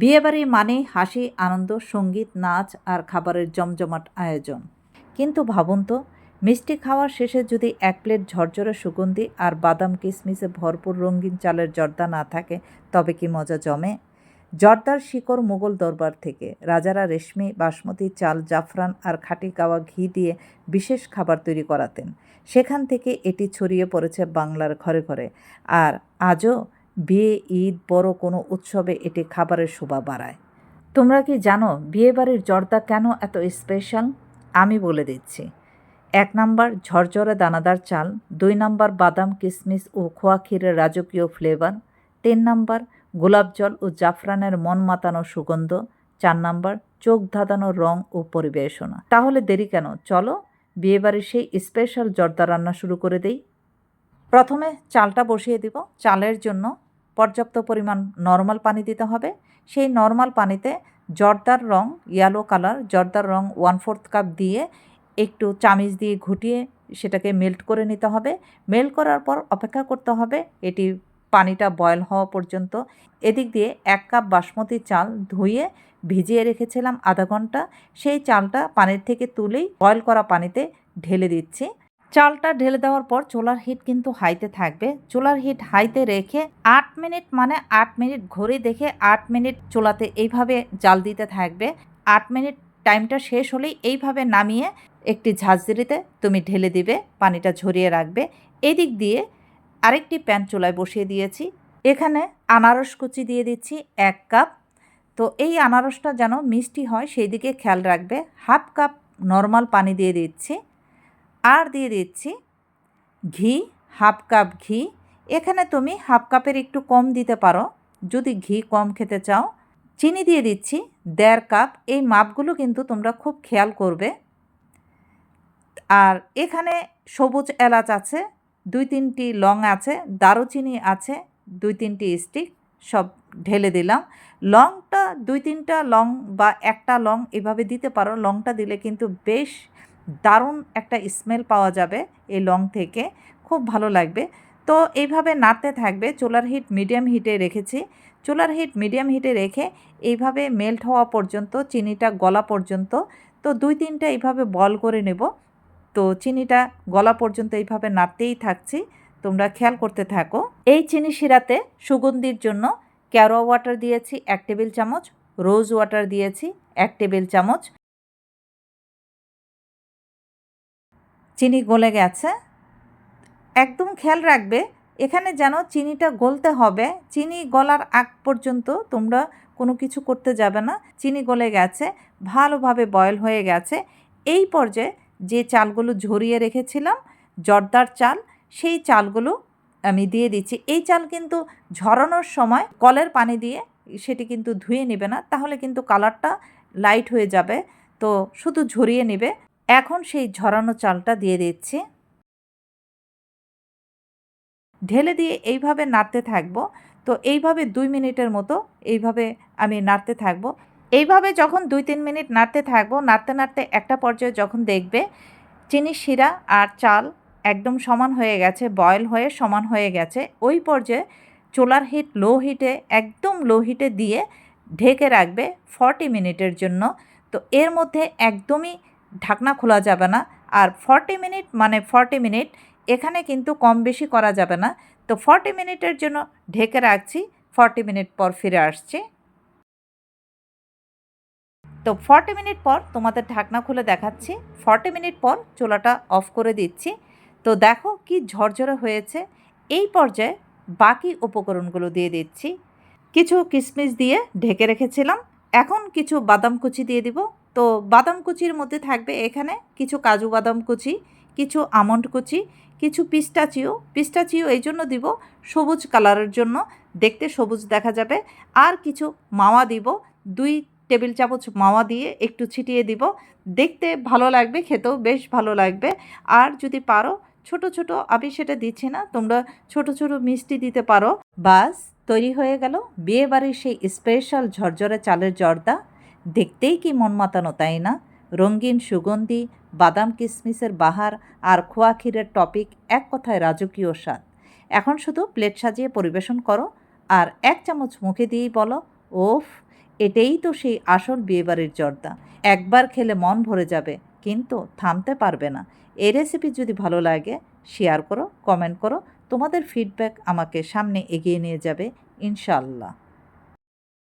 বিয়েবাড়ি মানেই হাসি, আনন্দ, সংগীত, নাচ আর খাবারের জমজমাট আয়োজন। কিন্তু ভাবুন তো, মিষ্টি খাওয়ার শেষে যদি এক প্লেট ঝরঝরে সুগন্ধি আর বাদাম কিশমিশে ভরপুর রঙিন চালের জর্দা না থাকে, তবে কি মজা জমে? জর্দার শিকড় মোগল দরবার থেকে। রাজারা রেশমি, বাসমতি, চাল, জাফরান আর খাঁটি গাওয়া ঘি দিয়ে বিশেষ খাবার তৈরি করাতেন। সেখান থেকে এটি ছড়িয়ে পড়েছে বাংলার ঘরে ঘরে। আর আজও বিয়ে ঈদ বড় কোনো উৎসবে এটি খাবারের শোভা বাড়ায়। তোমরা কি জানো বিয়েবাড়ির জর্দা কেন এত স্পেশাল? আমি বলে দিচ্ছি। এক নাম্বার ঝরঝরে দানাদার চাল, দুই নাম্বার বাদাম কিশমিশ ও খোয়া ক্ষীরের রাজকীয় ফ্লেভার, তিন নাম্বার গোলাপ জল ও জাফরানের মন মাতানো সুগন্ধ, চার নাম্বার চোখ ধাঁধানো রং ও পরিবেশনা। তাহলে দেরি কেন? চলো বিয়েবাড়ির সেই স্পেশাল জর্দা রান্না শুরু করে দেই। প্রথমে চালটা বসিয়ে দিব। চালের জন্য পর্যাপ্ত পরিমাণ নর্মাল পানি দিতে হবে। সেই নর্মাল পানিতে জর্দার রং ইয়েলো কালার জর্দার রং ওয়ান ফোর্থ কাপ দিয়ে একটু চামিচ দিয়ে ঘুটিয়ে সেটাকে মেল্ট করে নিতে হবে। মেল্ট করার পর অপেক্ষা করতে হবে, এটি পানিটা বয়ল হওয়া পর্যন্ত। এদিক দিয়ে এক কাপ বাসমতি চাল ধুয়ে ভিজিয়ে রেখেছিলাম আধা ঘণ্টা। সেই চালটা পানির থেকে তুলেই বয়ল করা পানিতে ঢেলে দিচ্ছি। চালটা ঢেলে দেওয়ার পর চুলার হিট কিন্তু হাইতে থাকবে। চুলার হিট হাইতে রেখে আট মিনিট মানে আট মিনিট ঘড়ি দেখে আট মিনিট চুলাতে এইভাবে জাল দিতে থাকবে। আট মিনিট টাইমটা শেষ হলেই এইভাবে নামিয়ে একটি ঝাঁঝরিতে তুমি ঢেলে দিবে, পানিটা ঝরিয়ে রাখবে। এদিক দিয়ে আরেকটি প্যান চুলায় বসিয়ে দিয়েছি। এখানে আনারস কুচি দিয়ে দিচ্ছি এক কাপ। তো এই আনারসটা যেন মিষ্টি হয় সেই দিকে খেয়াল রাখবে। হাফ কাপ নর্মাল পানি দিয়ে দিচ্ছি। আর দিয়ে দিচ্ছি ঘি, হাফ কাপ ঘি। এখানে তুমি হাফ কাপের একটু কম দিতে পারো। যদি ঘি কম খেতে চাও, চিনি দিয়ে দিচ্ছি দেড় কাপ। এই মাপগুলো কিন্তু তোমরা খুব খেয়াল করবে। আর এখানে সবুজ এলাচ আছে, দুই তিনটি লং আছে, দারুচিনি আছে, দুই তিনটি স্টিক, সব ঢেলে দিলাম। লংটা দুই তিনটা লং বা একটা লং এভাবে দিতে পারো। লংটা দিলে কিন্তু বেশ দারুণ একটা স্মেল পাওয়া যাবে এই লং থেকে। খুব ভালো লাগবে। তো এইভাবে নাড়তে থাকবে, চুলার হিট মিডিয়াম হিটে রেখেছি। চুলার হিট মিডিয়াম হিটে রেখে এইভাবে মেল্ট হওয়া পর্যন্ত, চিনিটা গলা পর্যন্ত, তো দুই তিনটা এইভাবে বল করে নেব। তো চিনিটা গলা পর্যন্ত এইভাবে নাড়তেই থাকছি। তোমরা খেয়াল করতে থাকো। এই চিনি শিরাতে সুগন্ধির জন্য ক্যারো ওয়াটার দিয়েছি, এক টেবিল চামচ রোজ ওয়াটার দিয়েছি, এক টেবিল চামচ। চিনি গলে গেছে। একদম খেয়াল রাখবে, এখানে যেন চিনিটা গলতে হবে। চিনি গলার আগ পর্যন্ত তোমরা কোনো কিছু করতে যাবে না। চিনি গলে গেছে, ভালোভাবে বয়েল হয়ে গেছে। এই পর্যায়ে যে চালগুলো ঝরিয়ে রেখেছিলাম, জর্দার চাল, সেই চালগুলো আমি দিয়ে দিচ্ছি। এই চাল কিন্তু ঝরানোর সময় কলের পানি দিয়ে সেটি কিন্তু ধুয়ে নেবে না, তাহলে কিন্তু কালারটা লাইট হয়ে যাবে। তো শুধু ঝরিয়ে নেবে এখন সেই ঝরানো চালটা দিয়ে দিচ্ছি। ঢেলে দিয়ে এইভাবে নাড়তে থাকব। তো এইভাবে দুই মিনিটের মতো এইভাবে আমি নাড়তে থাকব। এইভাবে যখন দুই তিন মিনিট নাড়তে থাকব, নাড়তে নাড়তে একটা পর্যায়ে যখন দেখবে চিনি শিরা আর চাল একদম সমান হয়ে গেছে বয়েল হয়ে সমান হয়ে গেছে, ওই পর্যায়ে চোলার হিট লো হিটে একদম লো হিটে দিয়ে ঢেকে রাখবে ফর্টি মিনিটের জন্য। তো এর মধ্যে একদমই ঢাকনা খোলা যাবে না। আর ফর্টি মিনিট মানে ফর্টি মিনিট এখানে কিন্তু কম বেশি করা যাবে না। তো ফর্টি মিনিটের জন্য ঢেকে রাখছি। ফর্টি মিনিট পর ফিরে আসছি। তো ফর্টি মিনিট পর তোমাদের ঢাকনা খুলে দেখাচ্ছি। ফর্টি মিনিট পর চোলাটা অফ করে দিচ্ছি। তো দেখো কি ঝরঝরে হয়েছে। এই পর্যায়ে বাকি উপকরণগুলো দিয়ে দিচ্ছি। কিছু কিশমিশ দিয়ে ঢেকে রেখেছিলাম। এখন কিছু বাদাম কুচি দিয়ে দিব। তো বাদাম কুচির মধ্যে থাকবে এখানে কিছু কাজু বাদাম কুচি, কিছু আমন্ড কুচি, কিছু পিস্টাচিও পিস্টাচিও এই জন্য দিব সবুজ কালারের জন্য, দেখতে সবুজ দেখা যাবে। আর কিছু মাওয়া দিব, দুই টেবিল চামচ মাওয়া দিয়ে একটু ছিটিয়ে দিব। দেখতে ভালো লাগবে, খেতেও বেশ ভালো লাগবে। আর যদি পারো, ছোট ছোট, আমি সেটা দিচ্ছি না, তোমরা ছোট ছোট মিষ্টি দিতে পারো। বাস। তৈরি হয়ে গেল। বিয়ে বাড়ির সেই স্পেশাল ঝরঝরে চালের জর্দা। দেখতেই কি মন মাতানো, তাই না? রঙিন সুগন্ধি, বাদাম কিশমিশের বাহার আর খোয়া ক্ষীরের টপিক এক কথায় রাজকীয় স্বাদ। এখন শুধু প্লেট সাজিয়ে পরিবেশন করো আর এক চামচ মুখে দিয়েই বলো, ওফ, এটাই তো সেই আসল বিয়েবাড়ির জর্দা। একবার খেলে মন ভরে যাবে, কিন্তু থামতে পারবে না। এই রেসিপি যদি ভালো লাগে শেয়ার করো কমেন্ট করো তোমাদের ফিডব্যাক আমাকে সামনে এগিয়ে নিয়ে যাবে ইনশাল্লাহ